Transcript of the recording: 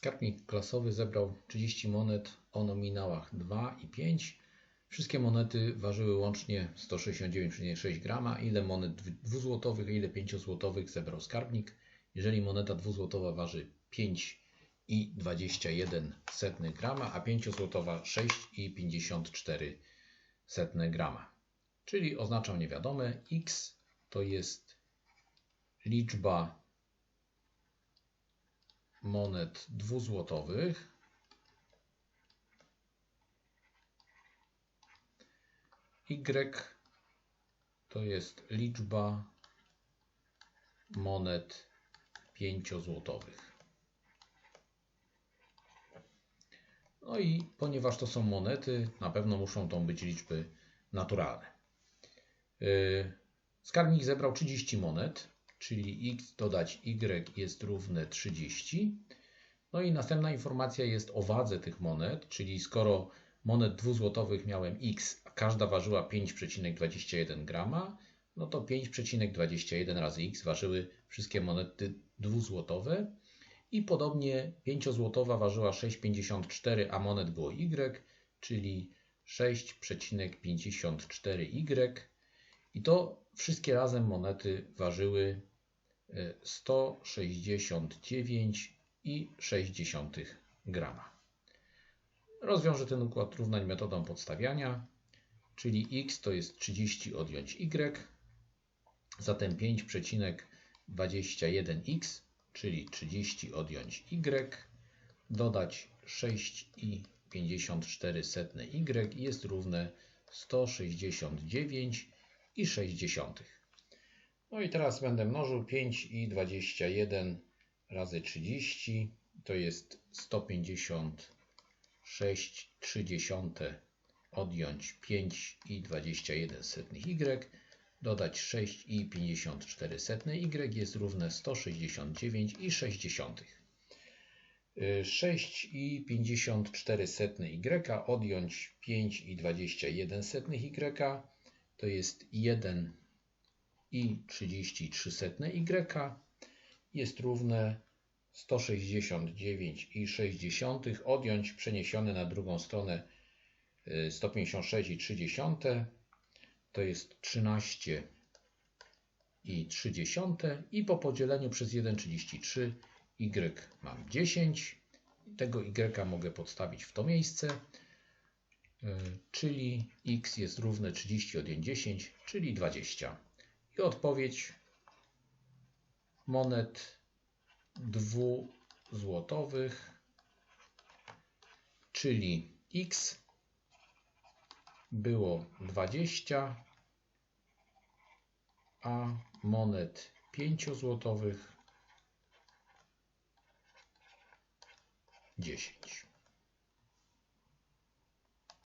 Skarbnik klasowy zebrał 30 monet o nominałach 2 i 5. Wszystkie monety ważyły łącznie 169,6 grama. Ile monet 2 złotowych, a ile 5 złotowych zebrał skarbnik? Jeżeli moneta 2 złotowa waży 5,21 grama, a 5 złotowa 6,54 grama. Czyli oznaczam niewiadome. X to jest liczba monet dwuzłotowych. Y to jest liczba monet pięciozłotowych. No i ponieważ to są monety, na pewno muszą to być liczby naturalne. Yy, skarbnik zebrał 30 monet czyli x dodać y jest równe 30. No i następna informacja jest o wadze tych monet, czyli skoro monet dwuzłotowych miałem x, a każda ważyła 5,21 grama, no to 5,21 razy x ważyły wszystkie monety dwuzłotowe. I podobnie 5-złotowa ważyła 6,54, a monet było y, czyli 6,54y. I to wszystkie razem monety ważyły 169,6 grama. Rozwiążę ten układ równań metodą podstawiania, czyli x to jest 30 odjąć y, zatem 5,21x, czyli 30 odjąć y, dodać 6,54y jest równe 169,6. No i teraz będę mnożył 5 i 21 razy 30 to jest 156 30 odjąć 5 i 21 setnych y. Dodać 6 i 54 setne y. Jest równe 169 i 60. 6 i 54 setne y. Odjąć 5 i 21 setnych y. To jest 1 i 33 y jest równe 169,6 odjąć przeniesione na drugą stronę 156,3 to jest 13 i 30 i po podzieleniu przez 1,33 y mam 10 tego y mogę podstawić w to miejsce y, czyli x jest równe 30 odjąć 10 czyli 20 i odpowiedź monet dwuzłotowych, czyli x było 20, a monet 5 złotowych 10.